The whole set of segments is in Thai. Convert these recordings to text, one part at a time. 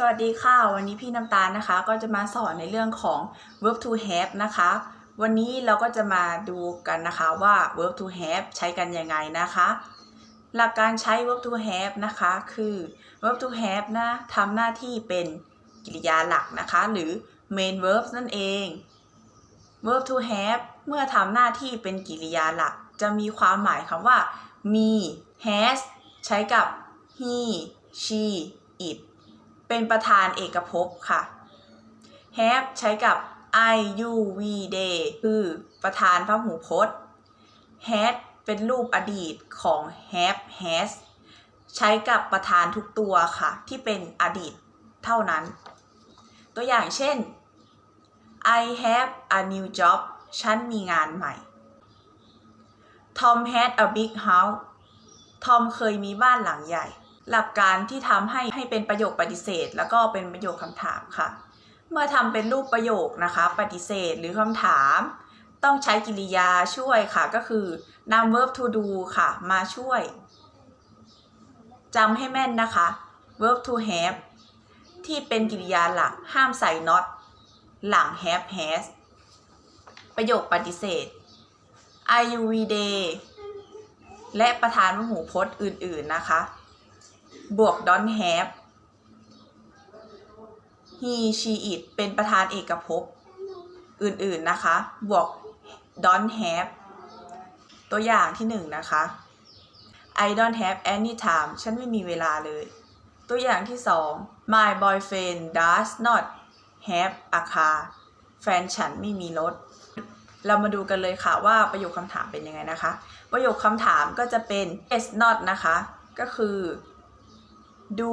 สวัสดีค่ะ วันนี้พี่น้ำตาลนะคะ ก็จะมาสอนในเรื่องของ verb to have นะคะ วันนี้เราก็จะมาดูกันนะคะว่า verb to have ใช้กันยังไงนะคะ หลักการใช้ verb to have นะคะคือ verb to have นะทำหน้าที่เป็นกริยาหลักนะคะ หรือ main verb นั่นเอง verb to have เมื่อทำหน้าที่เป็นกริยาหลัก จะมีความหมายคำว่า มี has ใช้กับ he she it เป็นประธานเอกภพค่ะ have ใช้กับ I U V they คือประธานพหูพจน์ had เป็นรูปอดีตของ have has ใช้กับประธานทุกตัวค่ะ ที่เป็นอดีตเท่านั้น ตัวอย่างเช่น I have a new job ฉันมีงานใหม่ Tom had a big house ทอมเคยมีบ้านหลังใหญ่ หลักการที่ทำให้ให้เป็นประโยคปฏิเสธ แล้วก็เป็นประโยคคำถามค่ะ เมื่อทำเป็นรูปประโยคนะคะ ปฏิเสธหรือคำถาม ต้องใช้กริยาช่วยค่ะ ก็คือนำ verb to do ค่ะ มาช่วยจำให้แม่นนะคะ verb to have ที่เป็นกริยาหลักห้ามใส่ not หลัง have has ประโยคปฏิเสธ I U V day และประธานพหูพจน์อื่น ๆ นะคะ บวก don't have he she it เป็นประธานเอกภพอื่นๆนะคะ บวก don't have ตัวอย่างที่หนึ่งนะคะ I don't have any time ฉันไม่มีเวลาเลย ตัวอย่างที่สอง My boyfriend does not have a car แฟนฉันไม่มีรถ เรามาดูกันเลยค่ะว่าประโยคคำถามเป็นยังไงนะคะ ประโยคคำถามก็จะเป็น is not นะคะ ก็คือ do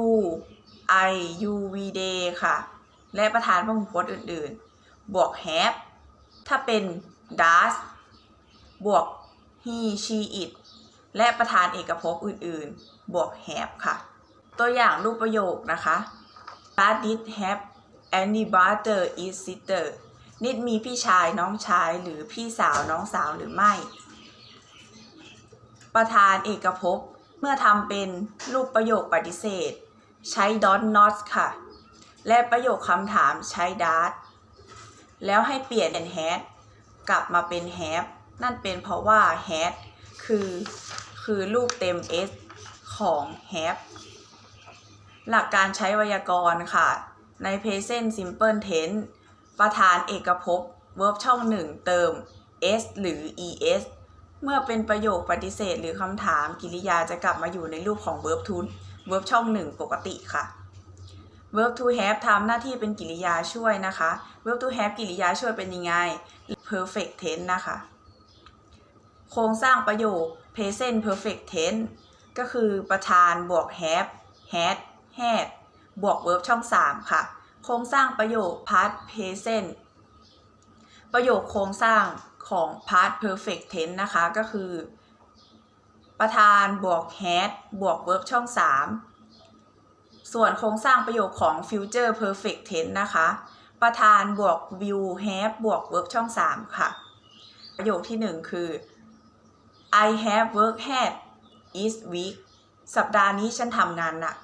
I you we they ค่ะ และประธานพหูพจน์อื่นๆ บวก have ถ้าเป็น does บวก he she it และประธานเอกภพอื่นๆ บวก have ค่ะ ตัวอย่างรูปประโยคนะคะ Does did have any brother is sister นิดมีพี่ชายน้องชายหรือพี่สาวน้องสาวหรือไม่ ประธานเอกภพ เมื่อทำเป็นรูปประโยคปฏิเสธ ใช้ don't not ค่ะ และประโยคคำถามใช้ does แล้วให้เปลี่ยนเป็น had กลับมาเป็น have นั่นเป็นเพราะว่า had คือคือรูปเต็ม s ของ have หลักการใช้ไวยากรณ์ค่ะ ใน present simple tense ประธานเอกภพ verb ช่องหนึ่งเติม s หรือ es เมื่อเป็นประโยคปฏิเสธหรือคำถามกิริยาจะกลับมาอยู่ในรูปของ verb to verb ช่องหนึ่งปกติค่ะ verb to have ทำหน้าที่เป็นกิริยาช่วยนะคะ verb to have กริยาช่วยเป็นยังไง perfect tense นะคะ โครงสร้างประโยค present perfect tense ก็คือประธานบวก have had had บวก verb ช่อง 3 ค่ะ โครงสร้างประโยค past present ประโยคโครงสร้างของ past perfect tense นะคะ ก็คือ ประธานบวก had บวก verb ช่อง 3 ส่วนโครงสร้างประโยคของ future perfect tense นะคะ ประธานบวก will have บวก verb ช่อง 3 ค่ะ ประโยคที่ 1 คือ I have worked hard each week สัปดาห์นี้ฉันทำงานหนัก